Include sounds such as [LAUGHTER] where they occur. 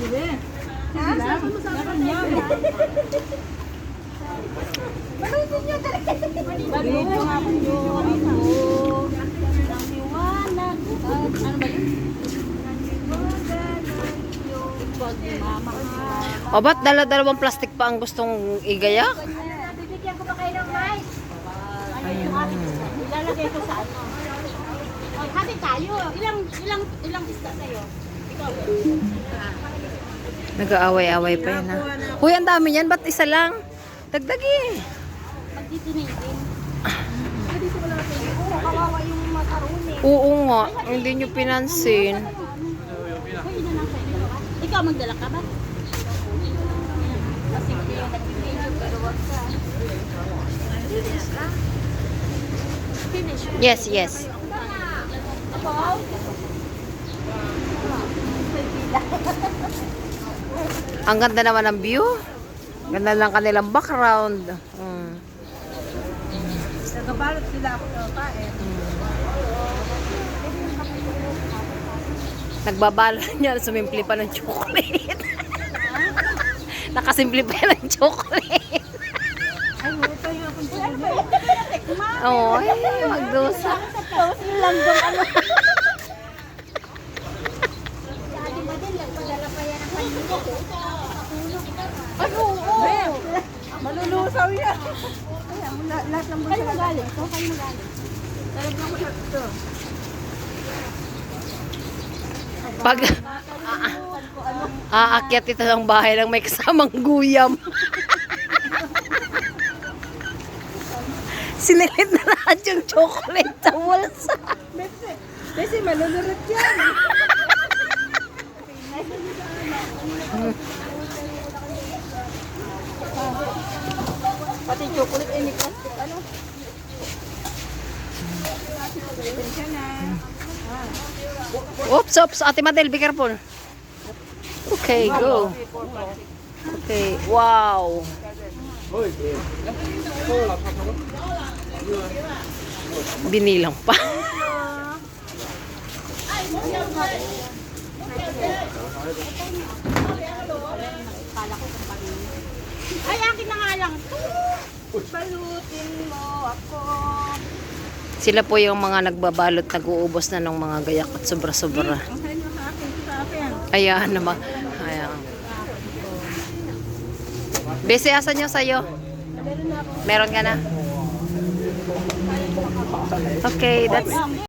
Ha? Saan mo sa kanya? Malutin niyo talaga. Video nga po yun. Ang liwanag. Ano ba yun? O ba't dala-dalawang plastic pa ang gustong igayak? Bibigyan ko ba kayo ng mais? Ano Ilalagay ko sa ano. Oh, hati tayo. Ilang ilang ilang isda sa'yo? Ikaw. Nag-aaway-away pa yan ha. Huy, ang dami yan. Ba't isa lang? Dagdagi. Pag dito na yun. Dito wala kayo. Oo, nga. Hindi nyo pinansin. Ikaw magdala ka ba? Kasi yung nag-video pero wag ka. Finish ka? Finish. Yes, yes. Ako? Ang ganda naman ng view. Ganda ng kanilang background. Mm. Nagabalot sila ako ng kain. Nagbabala [LAUGHS] niya. Sumimple pa ng chocolate. [LAUGHS] Nakasimple pa ng chocolate. Ay, yung akong magdusa. Tapos yung langgong ano. [LAUGHS] Ate Madel, nagpadala pa yan ng kanina. Ay, oo. Malulusaw yan. Kaya, la- lahat ng bulsa. Kayo magaling? Ito, kayo magaling. Talagang mo ito. Pag aakyat ito ng bahay lang may kasamang guyam. Sinilit na lahat yung chocolate sa bulsa. Kasi malulurot yan. Pati chocolate eh, may plastic ano. Oops, oops. Ate Madel, be careful. Okay, go. Okay, wow. Binilang pa. Ay, akin na nga lang. Balutin mo ako. Sila po yung mga nagbabalot, nag-uubos na ng mga gayak at sobra-sobra. Akin. Ayan naman. Ayan. Bese, asan nyo sa'yo? Meron ka na? Okay, that's